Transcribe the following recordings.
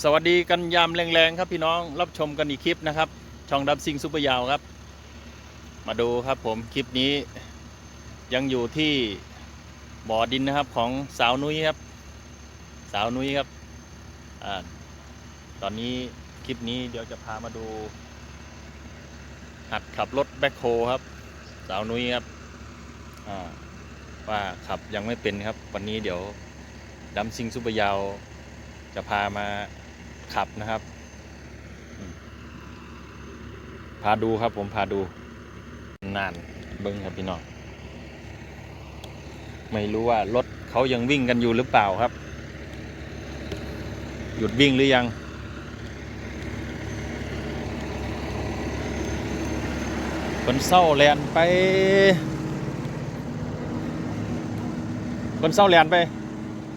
สวัสดีกันยามแรงๆครับพี่น้องรับชมกันอีกคลิปนะครับ ช่องดับซิงซุปเปอร์ยาวครับ มาดูครับผมคลิปนี้ ยังอยู่ที่บ่อดินนะครับของสาวนุ้ยครับ สาวนุ้ยครับอตอนนี้คลิปนี้เดี๋ยวจะพามาดู หัดขับรถแบ็คโฮครับ สาวนุ้ยครับว่าขับยังไม่เป็นครับ วันนี้เดี๋ยวดัมซิงซุปเปอร์ยาวจะพามา ขับนะครับ พาดูครับผมพาดูนานเบิ้งครับพี่น้องไม่รู้ว่ารถเขายังวิ่งกันอยู่หรือเปล่าครับ หยุดวิ่งหรือยังคนเศร้าแลนไปคนเศร้าแลนไป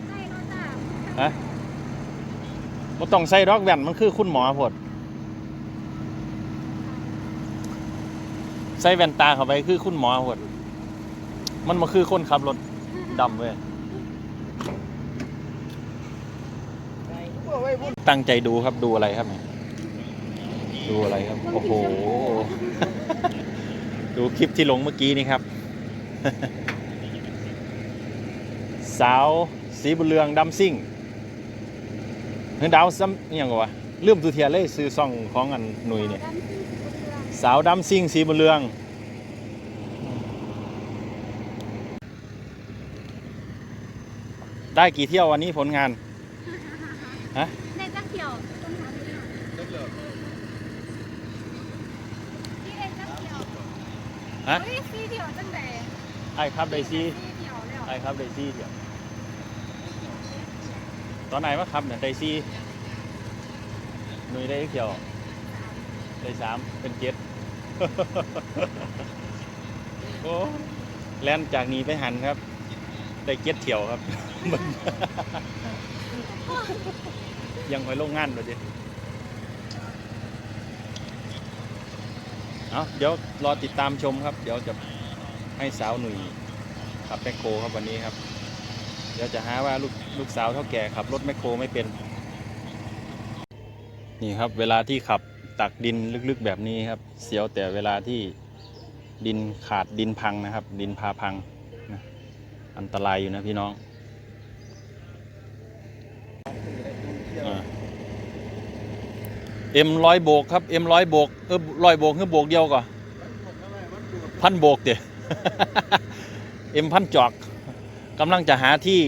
ใช่ก็จ้ะ ฮะ บ่ต้องใส่ดอกแว่นมันคือคุณหมอพดใส่แว่นตาเข้าไปคือคุณหมอพดมันมาคือคนขับรถดำเว้ยตั้งใจดูครับดูอะไรครับเนี่ยดูอะไรครับ โอ้โห ดูคลิปที่ลงเมื่อกี้นี่ครับ สาวสีบุญเรืองดำซิ่ง เฮ้ยดาวซ้ำอหย่างกว่าลืมตัวเทียเลยซื้อซ่องของอันหนุยเนี่ยด้านที่สุดเรืองสาวดำซิ่งสีบุญเรืองได้กี่เที่ยววันนี้ผลงาน ฮะในจักเขียวต้นหาที่เนี่ยที่เอ็นจักเขียวฮะเฮ้ยซีเดียวจังแต่ไอ้ครับได้ซีซีเดียวแล้วไอ้ครับได้ซีเดี๋ยวต อนไหนวะครับเนี่ยได้ซีหนุยได้เที่ยวได้สามเป็นเจ็ดโอ้แล่นจากนี้ไปหันครับ ได้เจ็ดเที่ยวครับ ยังคอยลงงานเลยดิเอาเดี๋ยวรอติดตามชมครับ เดี๋ยวจะให้สาวหนุ่ยขับแมคโคครับวันนี้ครับ เดี๋ยวจะหาว่าลูก ลูกสาวเท่าแก่ขับรถแมคโครไม่เป็น นี่ครับเวลาที่ขับตักดินลึกๆแบบนี้ครับ เสียวแต่เวลาที่ดินขาดดินพังนะครับ ดินพาพังนะอันตรายอยู่นะพี่น้องเอ็มร้อยโบกครับเอ็มร้อยโบกเออร้อยโบกคือโบกเดียวก่อนพันโบกเดี๋ยเอ็มพันจอกกำลังจะหาที่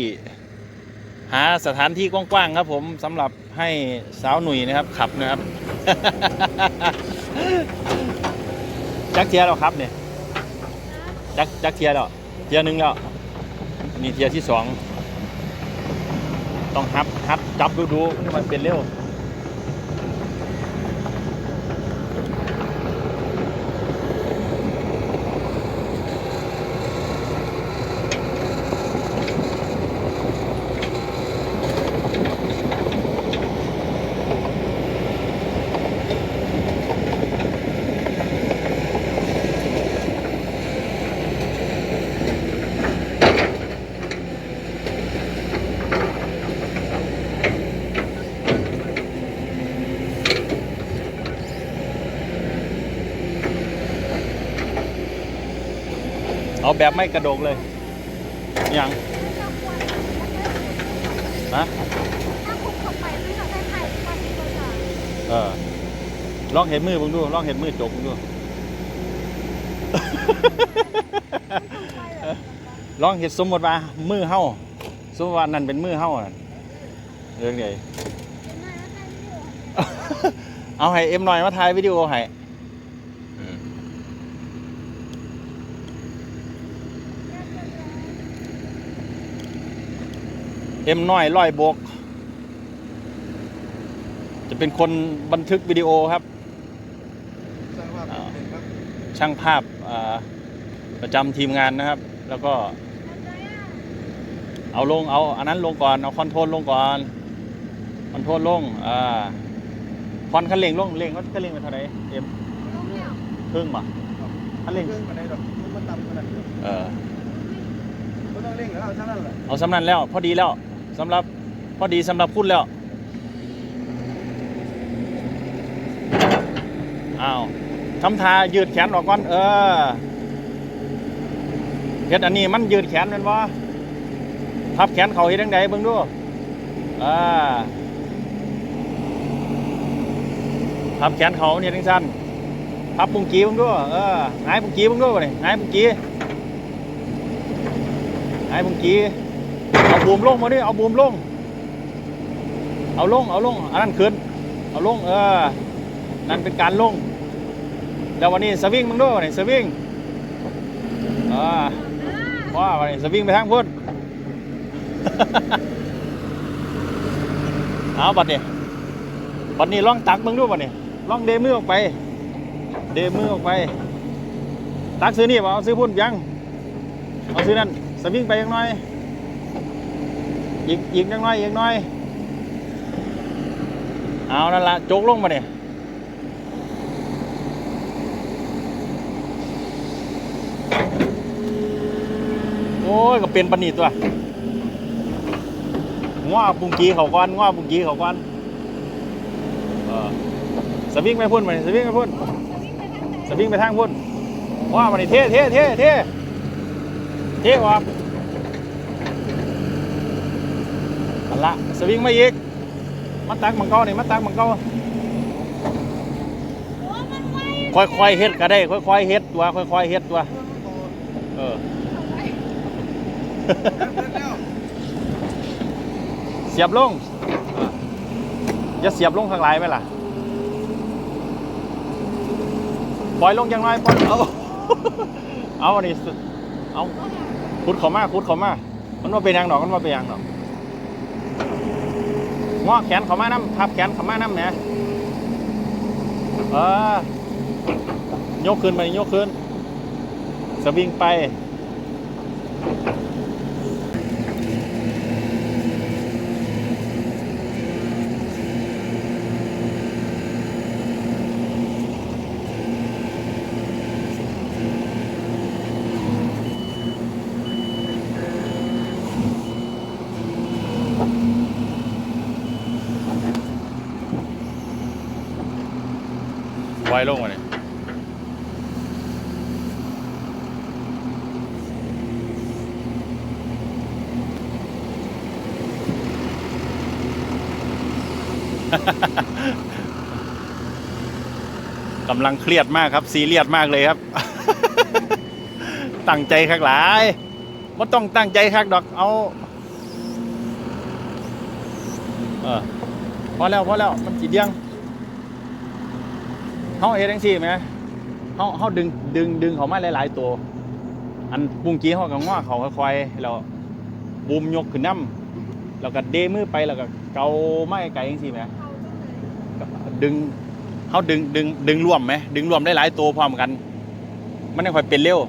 หาสถานที่กว้างๆครับ ผมสำหรับให้สาวหนุ่ยนะครับ ขับนะครับ จักเทียร์แล้วครับเนี่ยจักจักเทียร์แล้วเทียร์หนึ่งแล้วนี่เทียร์ที่สองต้องฮับฮับจับดูดูมันเป็นเร็ว แบบไม่กระโดกเลยยังถ้าควรนะถ้าคุกเข้าไปไม่เขาได้ถ่ายวันะเออลองเห็นมือผมดูลองเห็นมือจกผมดูลองเห็นสมมติว่ามือเฮาสมมติว่านั่นเป็นมือเฮาน่ะเรื่องใหญ่เอาให้เอ็มหน่อยมาถ่ายวิดีโอให้ เอ็มน้อยร้อยโบก จะเป็นคนบันทึกวิดีโอครับสร้างภาพเป็นครับช่างภาพอ่าประจำทีมงานนะครับ แล้วก็ เอาลงเอาอันนั้นลงก่อน เอาคอนโทรลลงก่อนคอนโทรลลงอ่าคอนคันเร่งลงเร่งก็คันเร่งเป็นเท่าไหร่เอ็มครึ่งป่ะคันเร่งเครื่องมาในดอกมันต่ำขนาดนี้เออก็ต้องเร่งแล้วเอาเท่านั้นแหละเอาสำนันแล้วพอดีแล้ว สำหรับพอดีสำหรับคุณแล้วอ้าวทำทายืดแขนออกก่อน เออเฮ็ดอันนี้มันยืดแขนเป็นว่าพับแขนเขาเฮ็ดยังไงเบิ่งดูอ่าพับแขนเขาเนี่ยทั้งสั้นพับปุ่งกีบเบิ่งดูเออหายปุ่งกีบเบิ่งดูบ่นี่หายปุ่งกี้หายปุ่งกี้ บูมลงมาดิเอาบูมลง เอาลง เอาลง อันนั้นขึ้น เอาลง เออ นั่นเป็นการลง แล้ววันนี้สวิงมึงด้วยวันนี้สวิงอ่าว่าวันนี้สวิงไปทางพุ่นเอาบัดนี้บัดนี้ล่องตักมึงด้วยบัดนี้ล่องเดมือออกไป เดมือออกไป ตักซื้อนี่บ่เอาซื้อพุ่นยัง เอาซื้อนั่นสวิงไปยังน้อย อีกอีกยังน้อยอีกน้อย เอานั่นละโจกลงมาเนี่ยโอ้ยก็เป็นปนีตัวง้อปุงกีเขาก่อนง้อปุงกีเขาก่อนสวิงไปพุ่นมาสวิงไปพุ่นสวิงไปทางพุ่นง้อมานี่เท่เท่เท่เท่เท่ออกอันละ สวิงมาอีกมาตักมังเกานี่มาตักมังเกาโอ้มันไวค่อยๆเฮ็ดก็ได้ค่อยๆเฮ็ดตัวค่อยๆเฮ็ดตัวเออเสียบลงอะเสียบลงข้างหลไหมล่ะปล่อยลงยังไงปล่อยเอาเอาอันนี้เอาคุดเขามาคุดเขามามันว่าเป็นยังดอกมันว่าเป็นยังดอก งอแขนเขามาน้ำทับแขนเขามาน้ำเนี่ยเออยกขึ้นไปยกขึ้นสวิงไป ไวลงมาเนี่ยกำลังเครียดมากครับ ซีเรียสมากเลยครับ ตั้งใจคักหลายไม่ต้องตั้งใจคักดอกเอาเออพอแล้วพอแล้วมันจีเดียง เขาเฮ็ดจังซี่ไหมเขาเขาดึงดึงดึงเขามาหลายๆตัว อันปุงกี้เขาก็ง้อเขาค่อยๆแล้วบูมยกขึ้นน้ำแล้วก็เดมือไปแล้วก็เกาไม้ไก่จังซี่ไหมดึงเขาดึงดึงดึงรวมไหมดึงรวมได้หลายตัวพร้อมกัน มันไม่ค่อยเป็นเร็ว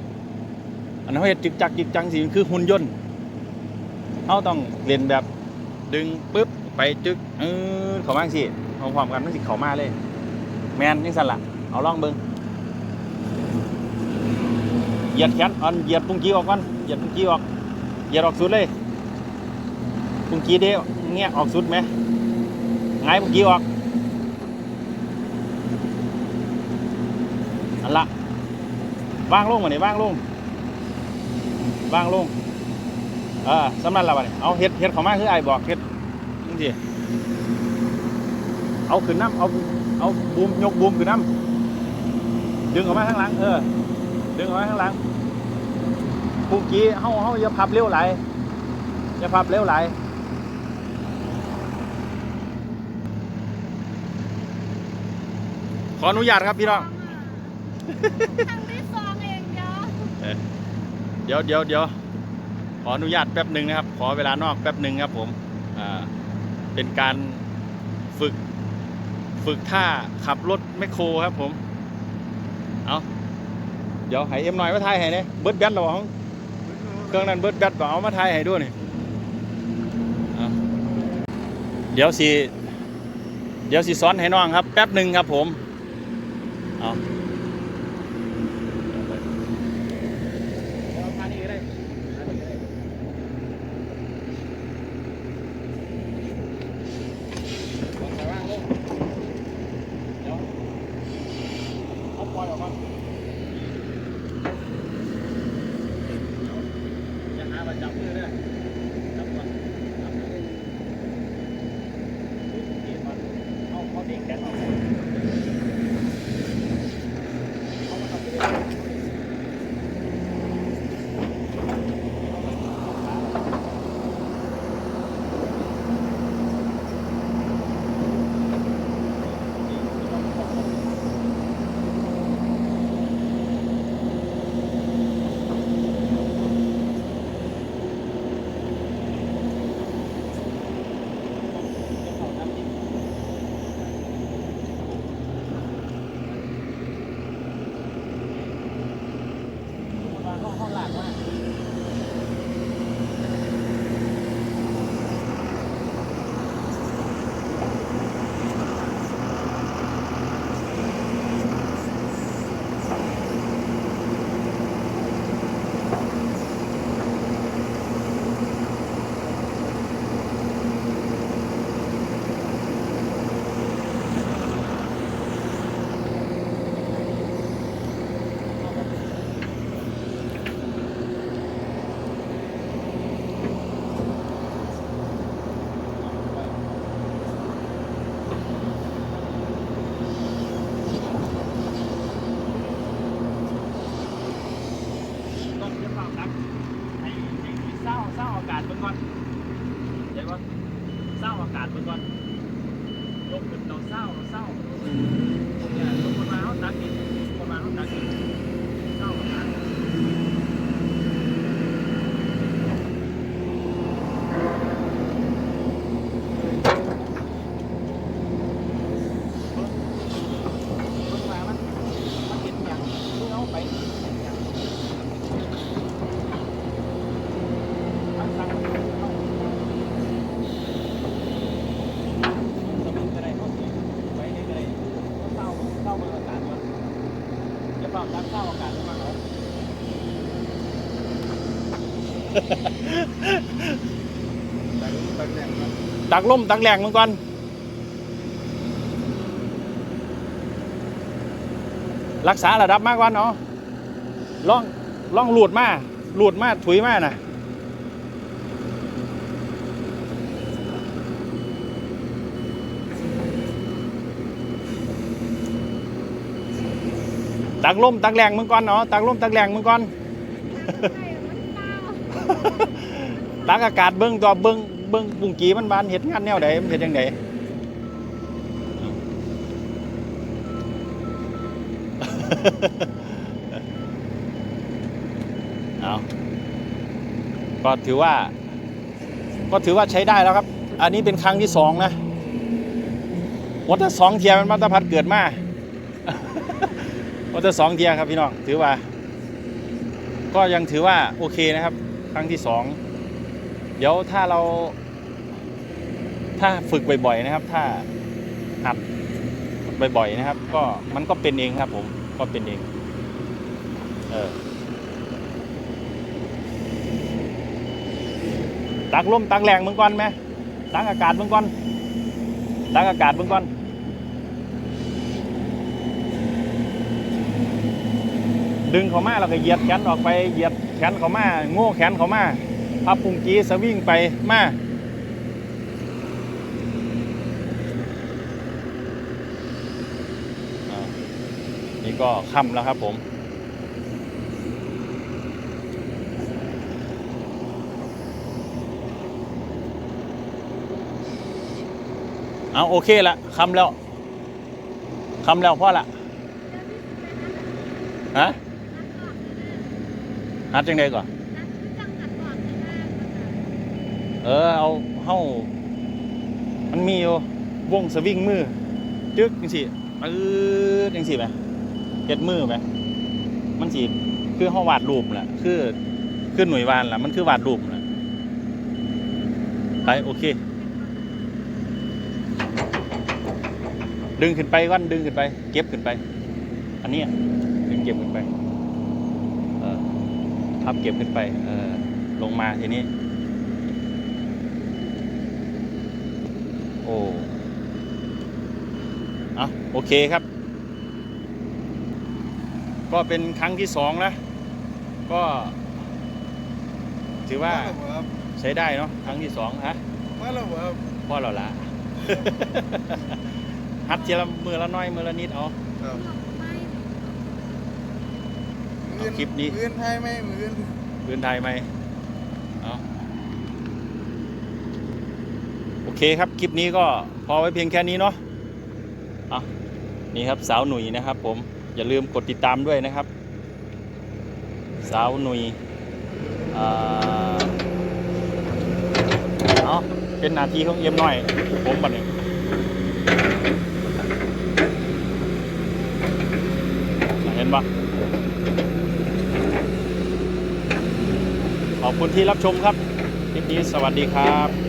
อันนั้นเขาเฮ็ดจึกจักจึกจังสิคือหุ่นยนต์เขาต้องเรียนแบบดึงปุ๊บไปจึกเออเขามาสิพร้อมๆกันมันสิเขามาเลย แมนนี่สั่นละเอาล่องเบิงเหยียดแขนอันเหยียดปุงกี้ออกก่อนเหยียดปุงกี้ออกเหยียดออกสุดเลยปุงกี้เด้เงี้ยออกสุดไหมหงปุงกี้ออกอันละวางลงมาเนี่ยวางลงวางลงเออสำนันละวะเนี่ยเอาเฮ็ดเฮ็ดเขามาคือไอ้บอกเฮ็ดนี่สิ เอาขึ้นน้ำเอาเอาบูมยกบูมขึ้นน้ำดึงออกมาข้างหลังเออดึงออกมาข้างหลังปุกกี้เฮาเฮาอย่าพับเร็วไหลายอย่าพับเร็วไหลายขออนุญาตครับพี่น้องครั้งที่สองเองเดี๋ยวเดี๋ยวเดี๋ยวเดี๋ยวขออนุญาตแป๊บหนึ่งนะครับ ขอเวลานอกแป๊บหนึ่งครับผม อ่า เป็นการฝึก ฝึกท่าขับรถแมคโครครับผม เอาเดี๋ยวให้เอ็มหน่อยมาถ่ายให้เนี่ยเบิร์ดแบตหรอของเครื่องนั้นเบิร์ดแบตก็เอามาถ่ายให้ด้วยนี่เอาเดี๋ยวสิ เดี๋ยวสิซ้อนให้น้องครับ แป๊บหนึ่งครับผม เอา ตักล่มตักแรงมึงก่อนรักษาระดับมากกว่าเนาะล่องล่องหลุดมาหลุดมาถุยมาน่ะตักล่มตักแรงมึงก่อนเนาะตักล่มตักแรงมึงก่อน ตักอากาศเบิ้งตัวเบิ้ง เบิ้งบุ้งกีมันบานเห็ดงานแนวใดมันเห็ดยังไงเอาก็ถือว่า ก็ถือว่าใช้ได้แล้วครับ อันนี้เป็นครั้งที่สองนะวัดสองเทียมันมาตรพัดเกิดมาวัดสองเทียครับพี่น้อง ถือว่า ก็ยังถือว่าโอเคนะครับ ครั้งที่สอง เดี๋ยวถ้าเรา ถ้าฝึกบ่อยๆนะครับ ถ้าหัดบ่อยๆนะครับ ก็มันก็เป็นเองครับ ผมก็เป็นเอง เออตักลมตักแรงเมึงก่อนไหมตักอากาศเมึงก่อนตักอากาศเมึงก่อนดึงเขามาแล้วก็เหยียดแขนออกไปเหยียดแขนเขามาโง่แขนเขามา พับปุงกีสวิ่งไปมาอ่านี่ก็ค่ำแล้วครับผมเอาโอเคละคำแล้วคำแล้วพ่อละฮะฮัดจังไดก่อน เออเอาเฮ้ามันมีอยู่วงสวิงมือจึกจังสิปื๊ดจังสิไหมเฮ็ดมือไหมมันสิคือเฮาวาดรูปแหละคือคือหน่วยวานแหละมันคือวาดรูปแหละไปโอเค ดึงขึ้นไปก่อนดึงขึ้นไป เก็บขึ้นไป อันนี้ดึงเก็บขึ้นไป เออพับเก็บขึ้นไป เออลงมาทีนี้ โอ้ เอาโอเคครับ ก็เป็นครั้งที่สองนะก็ ถือว่ามาแล้วครับใช้ได้เนาะครั้งที่สองฮะมาแล้วครับพ่อเราละหัดเจละมือละน้อยมือละนิดเอาครับเอาคลิปนี้มือนไทยไหมมือนพื้นไทยไหมเอาโอเคครับ คลิปนี้ก็พอไว้เพียงแค่นี้เนาะเอานี่ครับสาวหนุ่ยนะครับ ผมอย่าลืมกดติดตามด้วยนะครับ สาวหนุ่ยอ่าเอาเป็นนาทีของเอ็มหน่อย ผมบัดนี้เห็นปะขอบคุณที่รับชมครับ คลิปนี้สวัสดีครับ